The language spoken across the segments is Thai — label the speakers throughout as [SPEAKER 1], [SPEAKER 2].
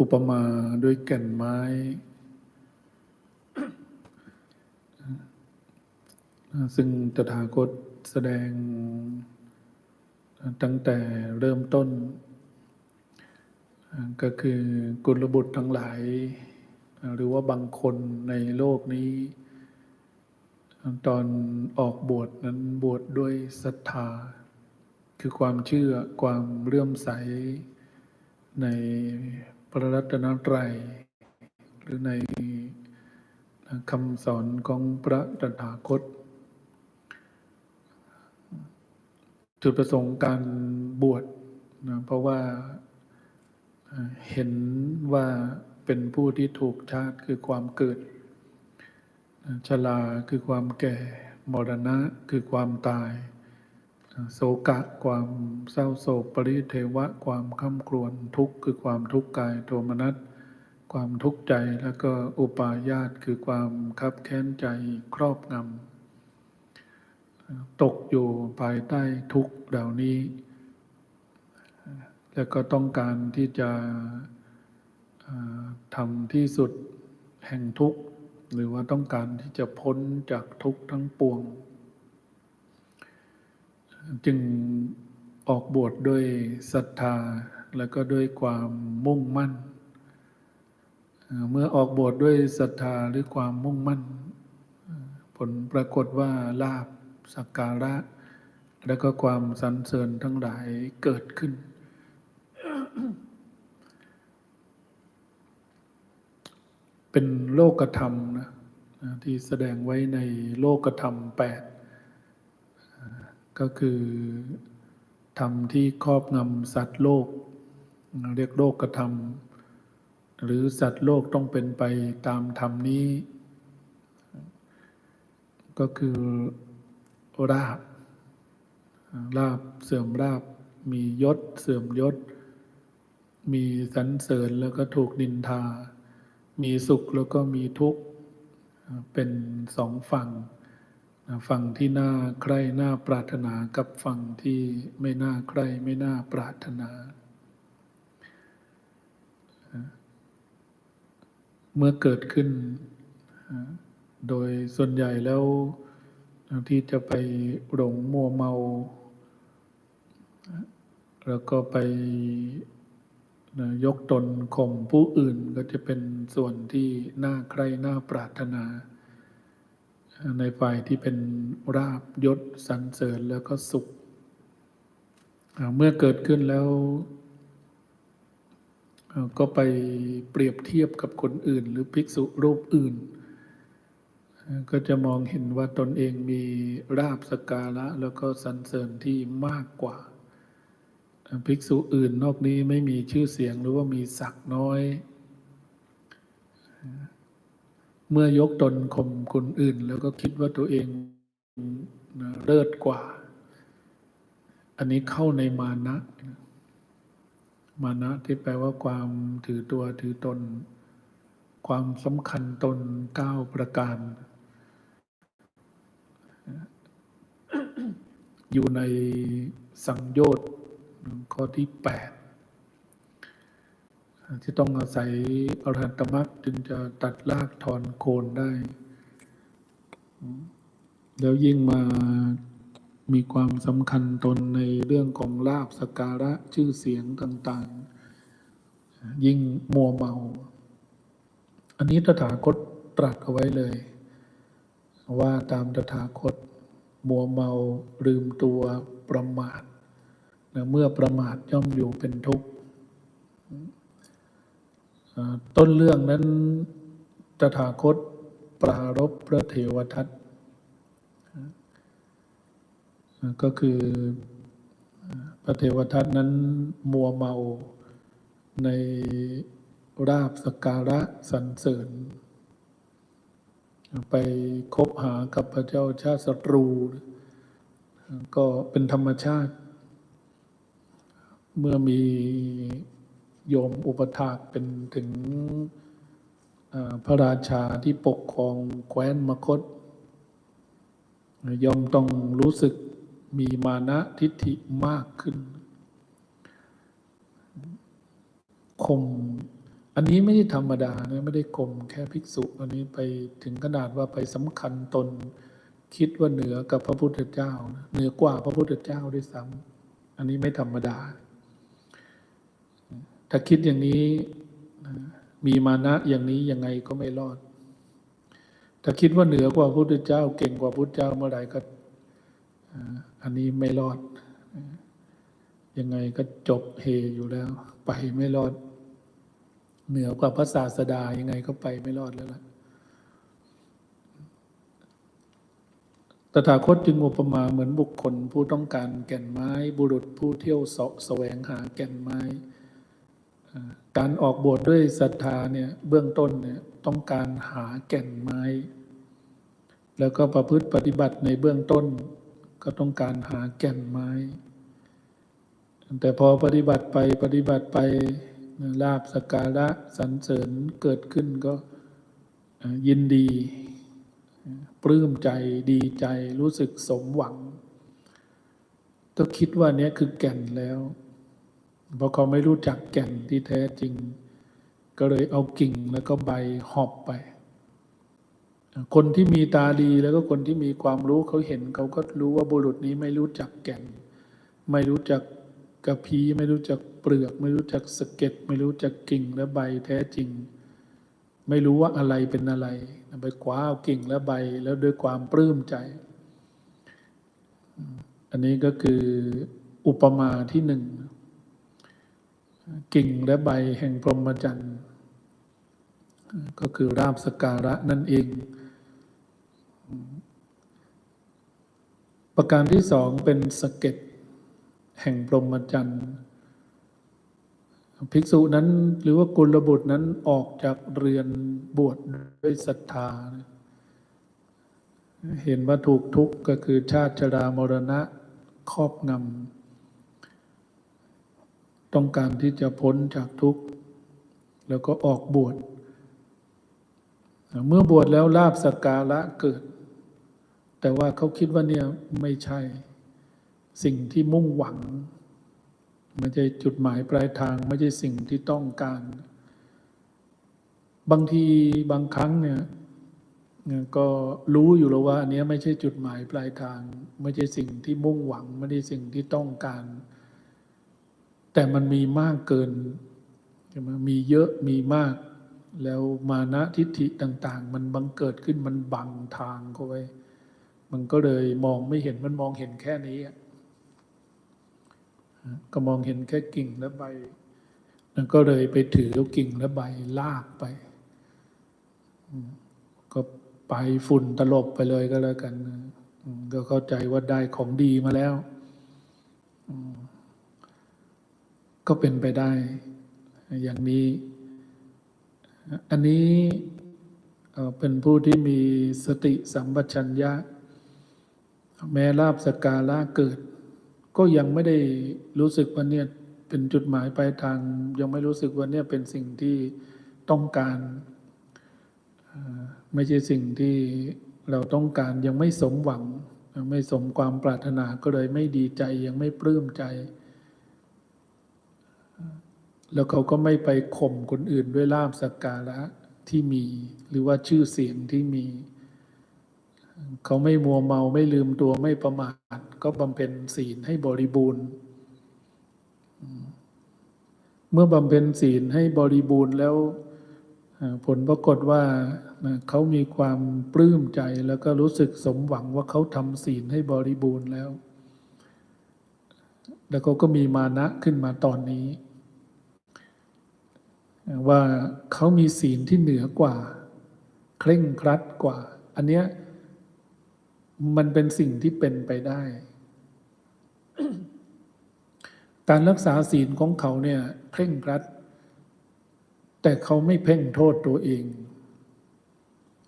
[SPEAKER 1] อุปมาด้วยแก่นไม้ ซึ่งตถาคตแสดงตั้งแต่เริ่มต้น ก็คือกุลบุตรทั้งหลาย หรือว่าบางคนในโลกนี้ ตอนออกบวชนั้นบวชดด้วยศรัทธา คือความเชื่อความเลื่อมใสใน พระรัตนตรัย หรือในคำสอนของพระตถาคต จุดประสงค์การบวชนะเพราะว่าเห็นว่าเป็นผู้ที่ถูกชาติคือความเกิด ชราคือความแก่ มรณะคือความตาย โศกะความเศร้าโศก ปริเทวะ ความข้าครวญทุกข์คือความทุกข์กายโทมนัสความทุกข์ใจแล้วก็อุปาญาตคือความคับแค้นใจครอบงำตกอยู่ภายใต้ทุกข์เหล่านี้ แล้วก็ต้องการที่จะทำที่สุดแห่งทุกข์ หรือว่าต้องการที่จะพ้นจากทุกข์ทั้งปวง จึงออกบวชดด้วยศรัทธาแล้วก็ด้วยความมุ่งมั่น เมื่อออกบวชดด้วยศรัทธาหรือความมุ่งมั่น ผลปรากฏว่าลาบสักการะ แล้วก็ความสรรเสริญทั้งหลายเกิดขึ้น เป็นโลกธรรมนะที่แสดงไว้ในโลกธรรมแปด ก็คือธรรมที่ครอบงำสัตว์โลก เรียกโลกธรรมหรือสัตว์โลกต้องเป็นไปตามธรรมนี้ ก็คือราบราบเสื่อมราบมียศเสื่อมยศ มีสรรเสริญแล้วก็ถูกนินทา มีสุขแล้วก็มีทุกข์ เป็นสองฝั่ง ฝั่งที่น่าใคร่น่าปรารถนากับฝั่งที่ไม่น่าใคร่ไม่น่าปรารถนา เมื่อเกิดขึ้น โดยส่วนใหญ่แล้วที่จะไปหลงมัวเมา แล้วก็ไปยกตนข่มผู้อื่นก็จะเป็นส่วนที่น่าใคร่น่าปรารถนา ในฝ่ายที่เป็นราบยศสรรเสริญแล้วก็สุข เมื่อเกิดขึ้นแล้ว ก็ไปเปรียบเทียบกับคนอื่น หรือภิกษุรูปอื่น ก็จะมองเห็นว่าตนเองมีราบสการะ แล้วก็สรรเสริญที่มากกว่า ภิกษุอื่นนอกนี้ไม่มีชื่อเสียงหรือว่ามีศักดิ์น้อย เมื่อยกตนข่มคนอื่น แล้วก็คิดว่าตัวเองเลิศกว่า อันนี้เข้าในมานะ มานะที่แปลว่าความถือตัวถือตน ความสำคัญตนเก้าประการ อยู่ในสังโยชน์ข้อที่แปด ที่ต้องอาศัยอรหัตมรรคจึงจะตัดรากถอนโคนได้ แล้วยิ่งมามีความสำคัญตนในเรื่องของลาบสการะชื่อเสียงต่าง ๆ ยิ่งมัวเมา อันนี้ตถาคตตรัสเอาไว้เลย ว่าตามตถาคต มัวเมาลืมตัวประมาทเมื่อประมาทย่อมอยู่เป็นทุกข์ ต้นเรื่องนั้นตถาคตปรารบพระเทวทัตก็คือพระเทวทัตนั้นมัวเมาในราบสการะสรรเสริญ ไปคบหากับพระเจ้าชาติศัตรู ก็เป็นธรรมชาติ เมื่อมี โยมอุปถากเป็นถึงพระราชาที่ปกครองแคว้นมคตยอมต้องรู้สึกมีมานะทิฏฐิมากขึ้นคมอันนี้ไม่ได้ธรรมดานะไม่ได้ข่มแค่ภิกษุ อันนี้ไปถึงขนาดว่าไปสำคัญตนคิดว่าเหนือกับพระพุทธเจ้านะเหนือกว่าพระพุทธเจ้าด้วยซ้ำอันนี้ไม่ธรรมดา ถ้าคิดอย่างนี้ มีมานะอย่างนี้ยังไงก็ไม่รอด ถ้าคิดว่าเหนือกว่าพระพุทธเจ้า เก่งกว่าพระพุทธเจ้าเมื่อไหร่ก็อันนี้ไม่รอด ยังไงก็จบเฮอยู่แล้ว ไปไม่รอด เหนือกว่าพระศาสดายังไงก็ไปไม่รอดแล้วล่ะตถาคตจึงอุปมาเหมือนบุคคล ผู้ต้องการแก่นไม้ บุรุษผู้เที่ยวเสาะแสวงหาแก่นไม้ การออกบวชด้วยศรัทธาเนี่ยเบื้องต้นเนี่ยต้องการหาแก่นไม้ แล้วก็ประพฤติปฏิบัติในเบื้องต้น ก็ต้องการหาแก่นไม้ แต่พอปฏิบัติไปปฏิบัติไปลาบสการะสรรเสริญเกิดขึ้นก็ยินดี ปลื้มใจดีใจรู้สึกสมหวัง ก็คิดว่าเนี้ยคือแก่นแล้ว เพราะเขาไม่รู้จักแก่นที่แท้จริง ก็เลยเอากิ่งแล้วก็ใบหอบไป คนที่มีตาดีแล้วก็คนที่มีความรู้เขาเห็นเขาก็รู้ว่าบุรุษนี้ไม่รู้จักแก่น ไม่รู้จักกระพีไม่รู้จักเปลือก ไม่รู้จักสะเก็ดไม่รู้จักกิ่งและใบแท้จริง ไม่รู้ว่าอะไรเป็นอะไรไปคว้าเอากิ่งและใบแล้วด้วยความปลื้มใจ อันนี้ก็คืออุปมาที่หนึ่ง กิ่งและใบแห่งพรหมจรรย์ก็คือราบสการะนั่นเอง ประการที่สองเป็นสเก็ดแห่งพรหมจรรย์ภิกษุนั้นหรือว่ากุลบุตรนั้นออกจากเรือนบวชด้วยศรัทธา เห็นว่าถูกทุกข์ก็คือชาติชรามรณะครอบงำ ต้องการที่จะพ้นจากทุกข์แล้วก็ออกบวชเมื่อบวชแล้วลาบสักการะเกิด แต่ว่าเขาคิดว่าเนี่ยไม่ใช่ สิ่งที่มุ่งหวัง ไม่ใช่จุดหมายปลายทาง ไม่ใช่สิ่งที่ต้องการ บางทีบางครั้งเนี่ยก็รู้อยู่แล้วว่าอันนี้ไม่ใช่จุดหมายปลายทาง ไม่ใช่สิ่งที่มุ่งหวัง ไม่ใช่สิ่งที่ต้องการ แต่มันมีมากเกินใช่ไหมมีเยอะมีมาก แล้วมานะทิฏฐิต่าง ๆ มันบังเกิดขึ้นมันบังทางเขาไว้ มันก็เลยมองไม่เห็นมันมองเห็นแค่นี้อะก็มองเห็นแค่กิ่งและใบแล้วก็เลยไปถือเอากิ่งและใบลากไปก็ไปฝุ่นตลบไปเลยก็แล้วกันก็เข้าใจว่าได้ของดีมาแล้ว ก็เป็นไปได้ อย่างนี้ อันนี้เป็นผู้ที่มีสติสัมปชัญญะ แม้ลาบสกการะเกิด ก็ยังไม่ได้รู้สึกว่าเนี่ยเป็นจุดหมายปลายทาง ยังไม่รู้สึกว่าเนี่ยเป็นสิ่งที่ต้องการ ไม่ใช่สิ่งที่เราต้องการยังไม่สมหวัง ยังไม่สมความปรารถนาก็เลยไม่ดีใจยังไม่ปลื้มใจ แล้วเขาก็ไม่ไปข่มคนอื่นด้วยลาบสักการะที่มี หรือว่าชื่อเสียงที่มี เขาไม่มัวเมาไม่ลืมตัวไม่ประมาทก็บำเพ็ญศีลให้บริบูรณ์ เมื่อบำเพ็ญศีลให้บริบูรณ์แล้วผลปรากฏว่าเขามีความปลื้มใจแล้วก็รู้สึกสมหวังว่าเขาทำศีลให้บริบูรณ์แล้ว แล้วเขาก็มีมานะขึ้นมาตอนนี้ ว่าเขามีศีลที่เหนือกว่า เคร่งครัดกว่า อันเนี้ยมันเป็นสิ่งที่เป็นไปได้ การรักษาศีลของเขาเนี่ยเคร่งครัด แต่เขาไม่เพ่งโทษตัวเอง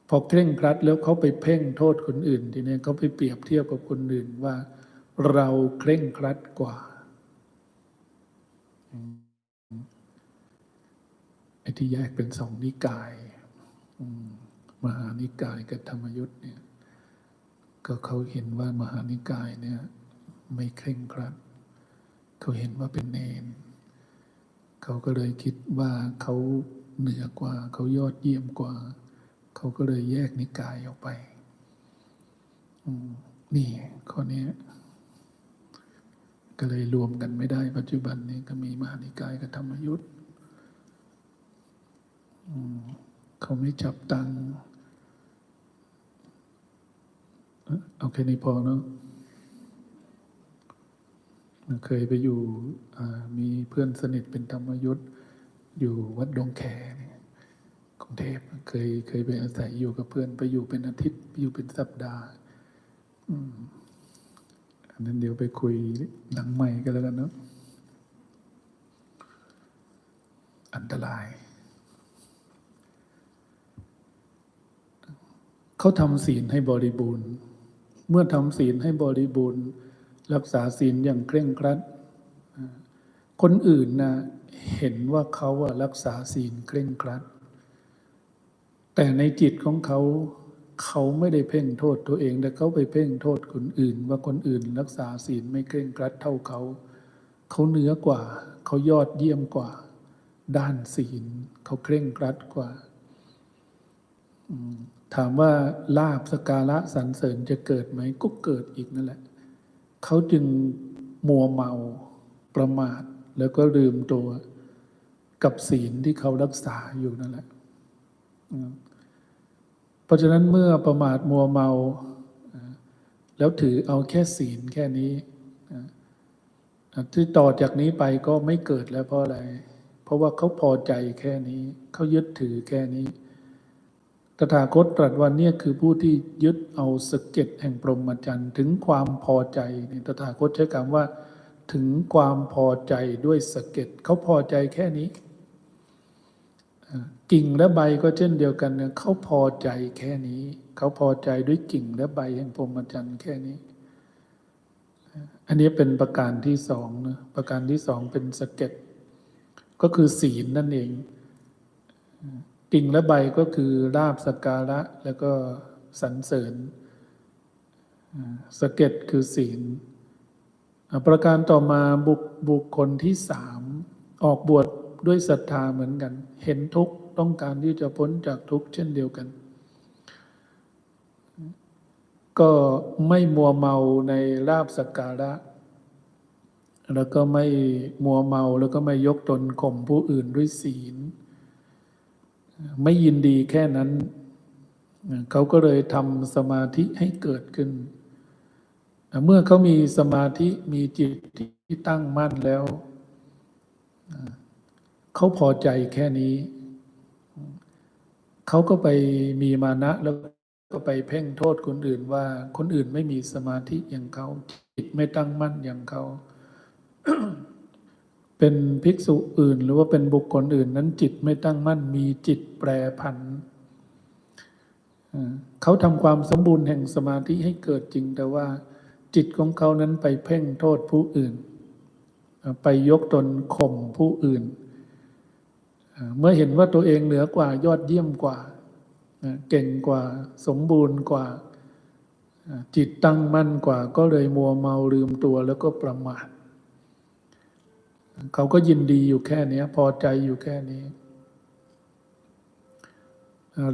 [SPEAKER 1] พอเคร่งครัดแล้วเขาไปเพ่งโทษคนอื่น ทีนี้เขาไปเปรียบเทียบกับคนอื่นว่า เราเคร่งครัดกว่า ที่แยกเป็นสองนิกาย มหานิกายกับธรรมยุทธ์เนี่ย ก็เขาเห็นว่ามหานิกายเนี่ย ไม่เคร่งครัด เขาเห็นว่าเป็นเนน เขาก็เลยคิดว่าเขาเหนือกว่า เขายอดเยี่ยมกว่า เขาก็เลยแยกนิกายออกไปนี่ข้อนี้ก็เลยรวมกันไม่ได้ปัจจุบันนี้ก็มีมหานิกายกับธรรมยุทธ เขาไม่จับตังค์เอ้อเอาแค่นี้พอเนาะเคยไปอยู่มีเพื่อนสนิทเป็นธรรมยุทธ์อยู่วัดดงแขกรุงเทพเคยเคยไปอาศัยอยู่กับเพื่อนไปอยู่เป็นอาทิตย์ไปอยู่เป็นสัปดาห์อันนั้นเดี๋ยวไปคุยหลังใหม่กันแล้วกันเนาะอันตราย เขาทำศีลให้บริบูรณ์ เมื่อทำศีลให้บริบูรณ์ รักษาศีลอย่างเคร่งครัด คนอื่นนะเห็นว่าเขาอะรักษาศีลเคร่งครัด แต่ในจิตของเขาเขาไม่ได้เพ่งโทษตัวเอง แต่เขาไปเพ่งโทษคนอื่น ว่าคนอื่น รักษาศีลไม่เคร่งครัดเท่าเขา เขาเหนือกว่า เขายอดเยี่ยมกว่า ด้านศีล เขาเคร่งครัดกว่า อืม ถามว่าลาบสการะสรรเสริญจะเกิดไหมก็เกิดอีกนั่นแหละ เขาจึงมัวเมาประมาท แล้วก็ลืมตัวกับศีลที่เขารักษาอยู่นั่นแหละเพราะฉะนั้นเมื่อประมาทมัวเมา แล้วถือเอาแค่ศีลแค่นี้ที่ต่อจากนี้ไปก็ไม่เกิดแล้วเพราะอะไร เพราะว่าเขาพอใจแค่นี้ เขายึดถือแค่นี้ ถาคตตรัสว่าเนี่ยคือผู้ที่ยึดเอาสเก็ดแห่งพรหมจรรย์ ถึงความพอใจนี่ตถาคตใช้คำว่า ถึงความพอใจด้วยสเก็ดเขาพอใจแค่นี้ กิ่งและใบก็เช่นเดียวกันเนี่ยเขาพอใจแค่นี้ เขาพอใจด้วยกิ่งและใบแห่งพรหมจรรย์แค่นี้ อันนี้เป็นประการที่สองนะประการที่สองเป็นสเก็ดก็คือศีลนั่นเอง กิ่งและใบก็คือลาบสกการะแล้วก็สรรเสริญสเก็ดคือศีล ประการต่อมาบุคบุคคลที่สามออกบวชด้วยศรัทธาเหมือนกัน เห็นทุกข์ต้องการที่จะพ้นจากทุกข์เช่นเดียวกัน ก็ไม่มัวเมาในลาบสักการะ แล้วก็ไม่มัวเมาแล้วก็ไม่ยกตนข่มผู้อื่นด้วยศีล ไม่ยินดีแค่นั้น เขาก็เลยทำสมาธิให้เกิดขึ้น เมื่อเขามีสมาธิมีจิตที่ตั้งมั่นแล้ว เขาพอใจแค่นี้ เขาก็ไปมีมานะแล้วก็ไปเพ่งโทษคนอื่นว่าคนอื่นไม่มีสมาธิอย่างเขาจิตไม่ตั้งมั่นอย่างเขา เป็นภิกษุอื่น หรือว่าเป็นบุคคลอื่นนั้นจิตไม่ตั้งมั่นมีจิตแปรผันเขาทำความสมบูรณ์แห่งสมาธิให้เกิดจริง แต่ว่า จิตของเขานั้นไปเพ่งโทษผู้อื่น ไปยกตนข่มผู้อื่น เมื่อเห็นว่าตัวเองเหนือกว่ายอดเยี่ยมกว่า เก่งกว่าสมบูรณ์กว่า จิตตั้งมั่นกว่า ก็เลยมัวเมาลืมตัวแล้วก็ประมาท เขาก็ยินดีอยู่แค่นี้พอใจอยู่แค่นี้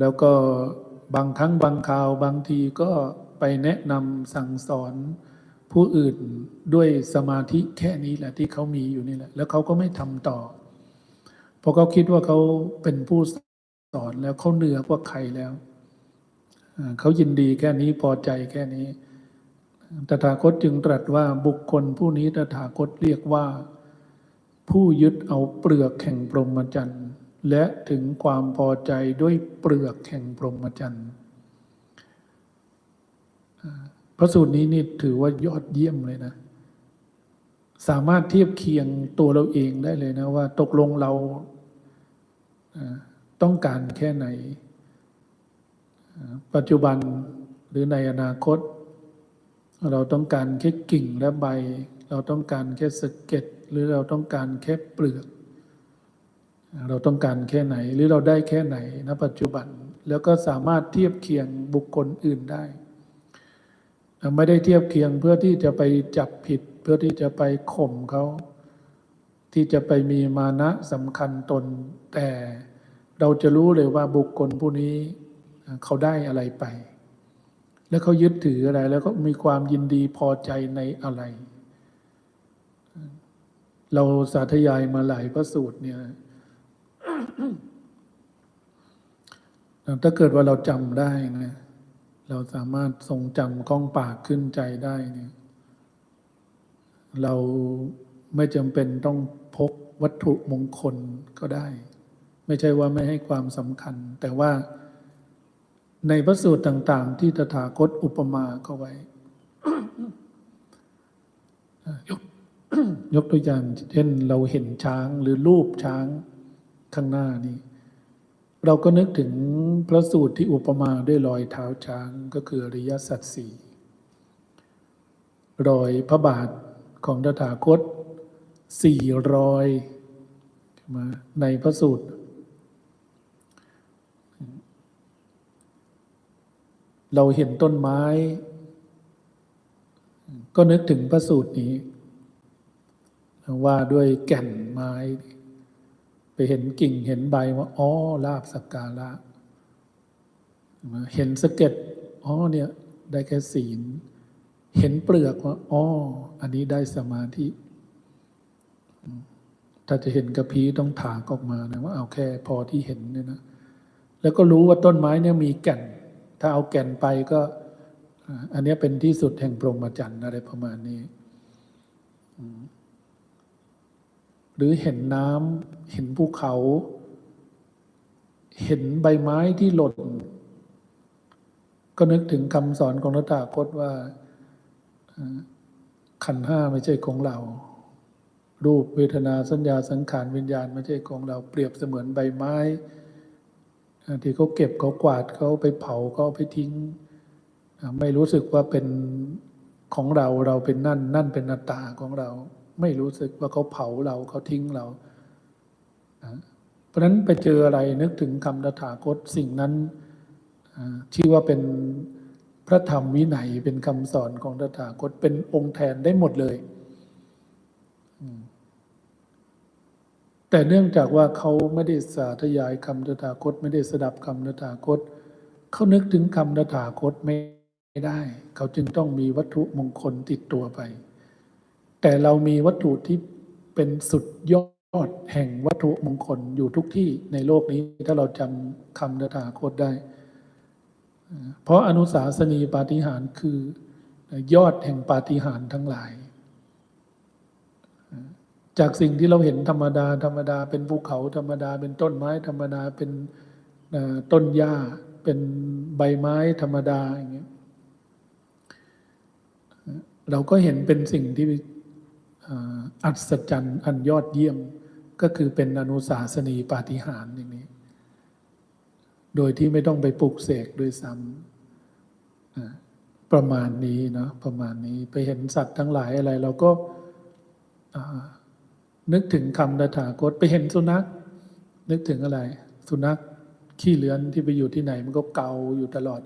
[SPEAKER 1] แล้วก็บางครั้งบางคราวบางทีก็ไปแนะนำสั่งสอนผู้อื่นด้วยสมาธิแค่นี้แหละที่เขามีอยู่นี่แหละ แล้วเขาก็ไม่ทำต่อ เพราะเขาคิดว่าเขาเป็นผู้สอนแล้วเขาเหนือกว่าใครแล้ว เขายินดีแค่นี้พอใจแค่นี้ตถาคตจึงตรัสว่าบุคคลผู้นี้ตถาคตเรียกว่า ผู้ยึดเอาเปลือกแห่งพรหมจรรย์ และถึงความพอใจด้วยเปลือกแห่งพรหมจรรย์พระสูตรนี้นี่ถือว่ายอดเยี่ยมเลยนะ สามารถเทียบเคียงตัวเราเองได้เลยนะว่า ตกลงเราต้องการแค่ไหน ปัจจุบันหรือในอนาคต เราต้องการแค่กิ่งและใบ เราต้องการแค่สเก็ด หรือเราต้องการแค่เปลือก เราต้องการแค่ไหน หรือเราได้แค่ไหนณปัจจุบัน แล้วก็สามารถเทียบเคียงบุคคลอื่นได้ ไม่ได้เทียบเคียงเพื่อที่จะไปจับผิด เพื่อที่จะไปข่มเขาที่จะไปมีมานะสำคัญตน แต่เราจะรู้เลยว่าบุคคลผู้นี้เขาได้อะไรไป แล้วเขายึดถืออะไร แล้วก็มีความยินดีพอใจในอะไร เราสาธยายมาหลายพระสูตรเนี่ย ถ้าเกิดว่าเราจำได้นะเราสามารถทรงจำกล้องปากขึ้นใจได้เนี่ยเราไม่จำเป็นต้องพกวัตถุมงคลก็ได้ ไม่ใช่ว่าไม่ให้ความสำคัญ แต่ว่าในพระสูตรต่าง ๆ ที่ตถาคตอุปมาเข้าไว้ยก ยกตัวอย่างเช่นเราเห็นช้างหรือรูปช้างข้างหน้านี้เราก็นึกถึงพระสูตรที่อุปมาด้วยรอยเท้าช้างก็คืออริยสัจสี่รอยพระบาทของตถาคตสี่รอยมาในพระสูตร เราเห็นต้นไม้ ก็นึกถึงพระสูตรนี้ ว่าด้วยแก่นไม้ ไปเห็นกิ่งเห็นใบว่า อ๋อลาบสักการะเห็นสะเก็ดอ๋อเนี่ยได้แค่ศีล เห็นเปลือกว่าอ๋ออันนี้ได้สมาธิ ถ้าจะเห็นกระพี้ต้องถากออกมานะว่าเอาแค่พอที่เห็นเนี่ยนะ แล้วก็รู้ว่าต้นไม้เนี่ยมีแก่น ถ้าเอาแก่นไปก็ อันนี้เป็นที่สุดแห่งพรหมจรรย์อะไรประมาณนี้ หรือเห็นน้ำเห็นภูเขา เห็นใบไม้ที่หล่น ก็นึกถึงคำสอนของพระตาคตว่า ขันห้าไม่ใช่ของเรา รูปเวทนาสัญญาสังขารวิญญาณไม่ใช่ของเราเปรียบเสมือนใบไม้ที่เขาเก็บเขากวาดเขาไปเผาเขาไปทิ้ง ไม่รู้สึกว่าเป็นของเราเราเป็นนั่น นั่นเป็นอัตตาของเรา ไม่รู้สึกว่าเขาเผาเราเขาทิ้งเรานะเพราะนั้นไปเจออะไรนึกถึงคำตถาคตสิ่งนั้นชื่อว่าเป็นพระธรรมวินัยเป็นคำสอนของตถาคตเป็นองค์แทนได้หมดเลย แต่เนื่องจากว่าเขาไม่ได้สาธยายคำตถาคต ไม่ได้สดับคำตถาคต เขานึกถึงคำตถาคตไม่ได้ เขาจึงต้องมีวัตถุมงคลติดตัวไป แต่เรามีวัตถุที่เป็นสุดยอดแห่งวัตถุมงคลอยู่ทุกที่ในโลกนี้ ถ้าเราจำคำตถาคตได้ เพราะอนุสาสนีปาฏิหาริย์คือยอดแห่งปาฏิหาริย์ทั้งหลาย จากสิ่งที่เราเห็นธรรมดา ธรรมดา เป็นภูเขาธรรมดา เป็นต้นไม้ ธรรมดาเป็นต้นหญ้า เป็นใบไม้ธรรมดาอย่างเงี้ยเราก็เห็นเป็นสิ่งที่ อัศจรรย์อันยอดเยี่ยมก็คือเป็นอนุสาสนีปาฏิหาริย์อย่างนี้ โดยที่ไม่ต้องไปปลุกเสกด้วยซ้ำประมาณนี้เนาะประมาณนี้ไปเห็นสัตว์ทั้งหลายอะไร เราก็นึกถึงคำตถาคตไปเห็นสุนัข นึกถึงอะไร สุนัขขี้เลื้อนที่ไปอยู่ที่ไหน มันก็เกาอยู่ตลอด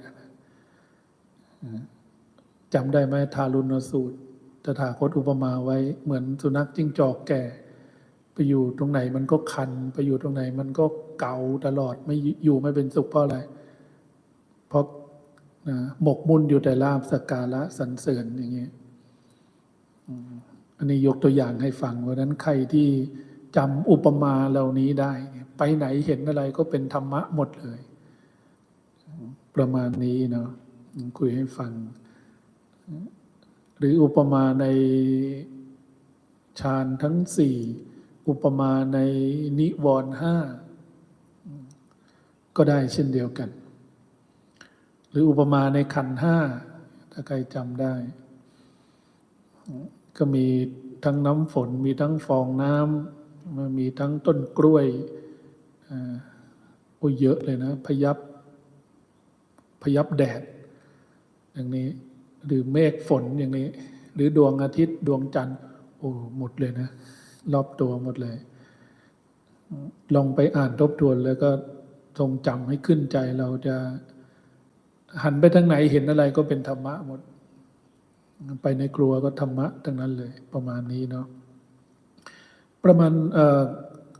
[SPEAKER 1] จำได้ไหมทารุณสูตร ตถาคตอุปมาไว้เหมือนสุนัขจิ้งจอกแก่ ไปอยู่ตรงไหนมันก็คัน ไปอยู่ตรงไหนมันก็เก่าตลอดไม่อยู่ไม่เป็นสุขเพราะอะไร เพราะนะหมกมุ่นอยู่แต่ลาบสกการะสรรเสริญอย่างเงี้ยอันนี้ยกตัวอย่างให้ฟังเพราะนั้นใครที่จำอุปมาเหล่านี้ได้ ไปไหนเห็นอะไรก็เป็นธรรมะหมดเลย ประมาณนี้เนาะคุยให้ฟัง หรืออุปมาในฌานทั้งสี่อุปมาในนิวรณ์ห้าก็ได้เช่นเดียวกัน หรืออุปมาในขันห้าถ้าใครจำได้ ก็มีทั้งน้ำฝนมีทั้งฟองน้ำมีทั้งต้นกล้วยอ่าโอ้ยเยอะเลยนะ พยับพยับแดดอย่างนี้ หรือเมฆฝนอย่างนี้ หรือดวงอาทิตย์ดวงจันทร์โอ้หมดเลยนะ รอบตัวหมดเลย ลองไปอ่านทบทวนแล้วก็ทรงจำให้ขึ้นใจเราจะหันไปทางไหนเห็นอะไรก็เป็นธรรมะหมด ไปในครัวก็ธรรมะทั้งนั้นเลย ประมาณนี้เนาะประมาณ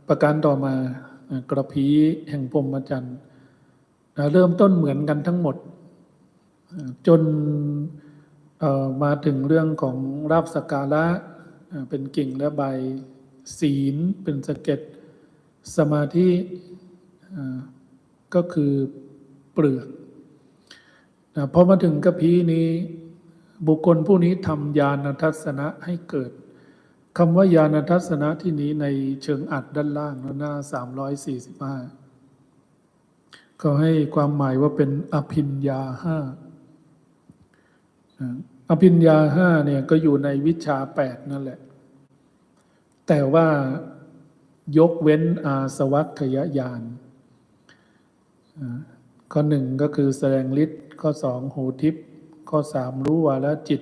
[SPEAKER 1] ประการต่อมากระพีแห่งพรมจรรย์อ่าเริ่มต้นเหมือนกันทั้งหมด จน มาถึงเรื่องของราบสการะเป็นกิ่งและใบศีลเป็นสเก็ดสมาธิก็คือเปลือกนะพอมาถึงกระพีนี้ บุคคลผู้นี้ทำญาณทัศนะให้เกิดคำว่าญาณทัศนะที่นี้ในเชิงอัดด้านล่างหน้า 345ก็ให้ความหมายว่าเป็นอภิญญาห้า อภิญญาห้าเนี่ยก็อยู่ในวิชาแปดนั่นแหละ แต่ว่ายกเว้นอาสวัคยญาณข้อหนึ่งก็คือแสดงฤทธิ์ข้อสองหูทิพย์ข้อสามรู้วาลจิต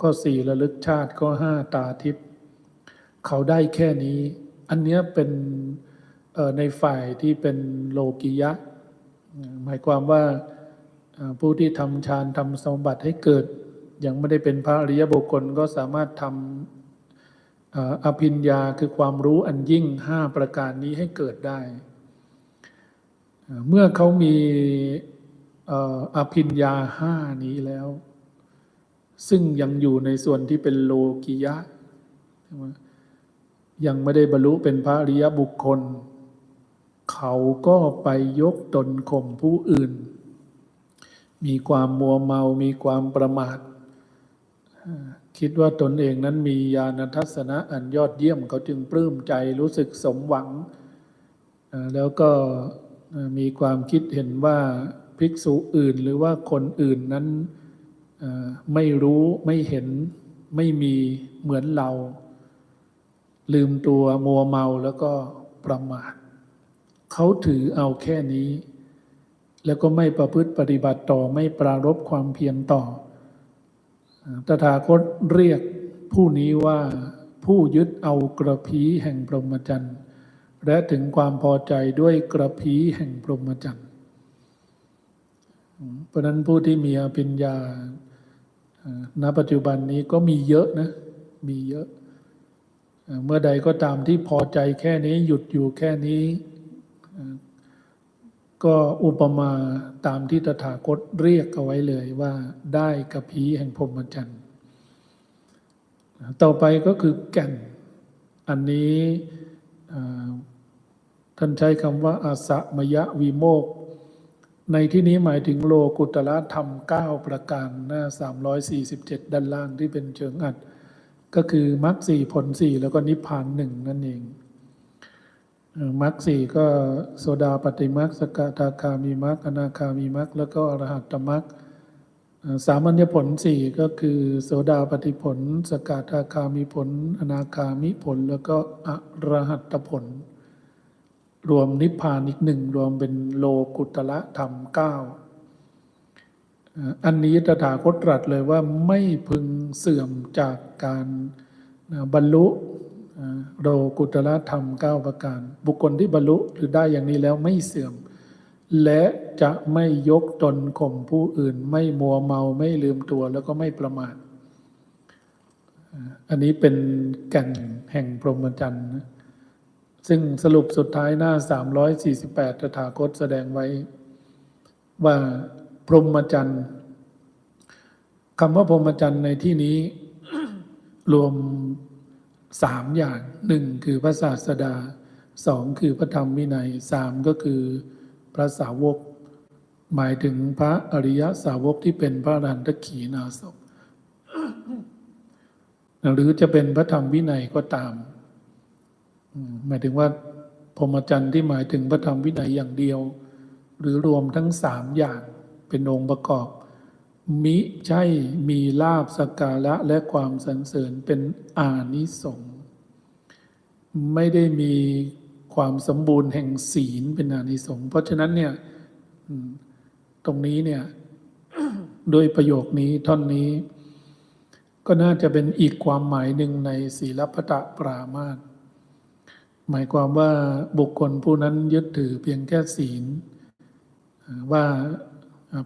[SPEAKER 1] ข้อสี่ระลึกชาติ ข้อห้าตาทิพย์เขาได้แค่นี้ อันเนี้ยเป็นในฝ่ายที่เป็นโลกิยะ หมายความว่าผู้ที่ทำฌานทำสมบัติให้เกิด ยังไม่ได้เป็นพระอริยบุคคลก็สามารถทำอภิญญาคือความรู้อันยิ่งห้าประการนี้ให้เกิดได้ เมื่อเขามีอภิญญาห้านี้แล้ว ซึ่งยังอยู่ในส่วนที่เป็นโลกิยะใช่ไหมยังไม่ได้บรรลุเป็นพระอริยบุคคล เขาก็ไปยกตนข่มผู้อื่น มีความมัวเมา มีความประมาท คิดว่าตนเองนั้นมีญาณทัศนะอันยอดเยี่ยมเขาจึงปลื้มใจรู้สึกสมหวัง แล้วก็มีความคิดเห็นว่าภิกษุอื่นหรือว่าคนอื่นนั้นไม่รู้ไม่เห็นไม่มีเหมือนเรา ลืมตัวมัวเมาแล้วก็ประมาทเขาถือเอาแค่นี้ แล้วก็ไม่ประพฤติปฏิบัติต่อไม่ปรารบความเพียรต่อ ตถาคตเรียกผู้นี้ว่าผู้ยึดเอากระพีแห่งพรหมจรรย์และถึงความพอใจด้วยกระพีแห่งพรหมจรรย์เพราะนั้นผู้ที่มีอภิญญาณปัจจุบันนี้ก็มีเยอะนะ มีเยอะ เมื่อใดก็ตามที่พอใจแค่นี้หยุดอยู่แค่นี้ ก็อุปมาตามที่ตถาคตเรียกเอาไว้เลยว่าได้กระพีแห่งพรหมจรรย์ต่อไปก็คือแก่น อันนี้ท่านใช้คำว่าอาสะมยะวิโมก ในที่นี้หมายถึงโลกุตละธรรม 9 ประการหน้า 347 ด้านล่างที่เป็นเชิงอัด ก็คือมรรคสี่ผลสี่แล้วก็นิพพานหนึ่งนั่นเอง มรรคสี่ก็โสดาปฏิมรรคสกทาคามีมรรคอนาคามีมรรคแล้วก็อรหัตตมรรคสามัญญผลสี่ก็คือโสดาปฏิผล สกทาคามีผล อนาคามิผล แล้วก็อรหัตผล รวมนิพพานอีกหนึ่งรวมเป็นโลกุตละธรรมเก้าอันนี้ตถาคตตรัสเลยว่าไม่พึงเสื่อมจากการบรรลุ เอ่อโลกุตละธรรมเก้าประการ บุคคลที่บรรลุหรือได้อย่างนี้แล้วไม่เสื่อม และจะไม่ยกตนข่มผู้อื่น ไม่มัวเมาไม่ลืมตัวแล้วก็ไม่ประมาทอันนี้เป็นแก่นแห่งพรหมจรรย์นะซึ่งสรุปสุดท้ายหน้า 348ตถาคตแสดงไว้ ว่าพรหมจรรย์คำว่าพรหมจรรย์ในที่นี้รวม สามอย่างหนึ่งคือพระศาสดาสองคือพระธรรมวินัยสามก็คือพระสาวก หมายถึงพระอริยสาวกที่เป็นพระอรหันตขีนาศพหรือจะเป็นพระธรรมวินัยก็ตาม หมายถึงว่าพรหมจรรย์ที่หมายถึงพระธรรมวินัยอย่างเดียว หรือรวมทั้งสามอย่างเป็นองค์ประกอบ มิใช่มีลาบสการะและความสรรเสริญเป็นอานิสงส์ไม่ได้มีความสมบูรณ์แห่งศีลเป็นอานิสงส์เพราะฉะนั้นเนี่ยตรงนี้เนี่ยโดยประโยคนี้ท่อนนี้ ก็น่าจะเป็นอีกความหมายหนึ่งในศีลปตะปรามาสหมายความว่าบุคคลผู้นั้นยึดถือเพียงแค่ศีล ว่า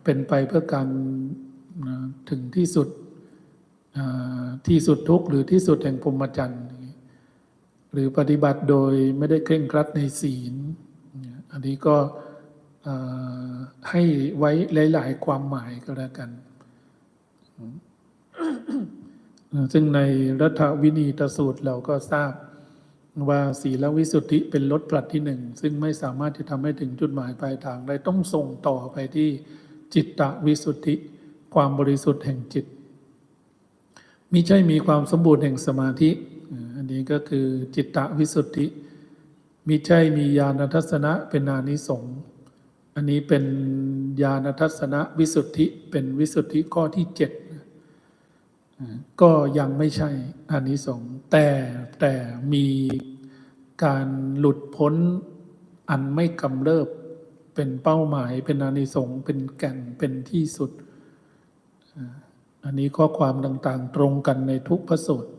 [SPEAKER 1] เป็นไปเพื่อการ ถึงที่สุดที่สุดทุกหรือที่สุดแห่งพรหมจรรย์หรือปฏิบัติโดยไม่ได้เคร่งครัดในศีล อันนี้ก็ให้ไว้หลาย ๆ ความหมายก็แล้วกัน ซึ่งในรัฐวินีตสูตรเราก็ทราบว่าศีลวิสุทธิเป็นรถปลัดที่หนึ่ง ซึ่งไม่สามารถจะทำให้ถึงจุดหมายปลายทางได้ต้องส่งต่อไปที่จิตตวิสุทธิ ความบริสุทธิ์แห่งจิตมิใช่มีความสมบูรณ์แห่งสมาธิ อันนี้ก็คือจิตตวิสุทธิมิใช่มีญาณทัศนะเป็นอานิสงอันนี้เป็นญาณทัศนะวิสุทธิเป็นวิสุทธิข้อที่เจ็ดก็ยังไม่ใช่อานิสงส์แต่แต่มีการหลุดพ้นอันไม่กำเริบเป็นเป้าหมายเป็นอานิสงส์เป็นแก่นเป็นที่สุด อันนี้ข้อความต่างๆ ตรงกันในทุกพระสูตร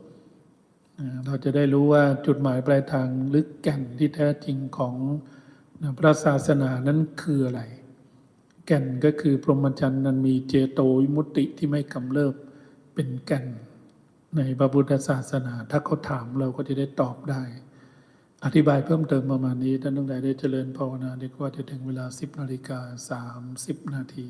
[SPEAKER 1] เราจะได้รู้ว่าจุดหมายปลายทางลึกแก่นที่แท้จริงของพระศาสนานั้นคืออะไร แก่นก็คือพรหมจรรย์นั้นมีเจโตวิมุตติที่ไม่กำเริบเป็นแก่นในพระพุทธศาสนา ถ้าเขาถามเราก็จะได้ตอบได้ อธิบายเพิ่มเติมประมาณนี้ท่านทั้งหลายได้เจริญภาวนาดีกว่าจะถึงเวลา 10นาฬิกา30นาที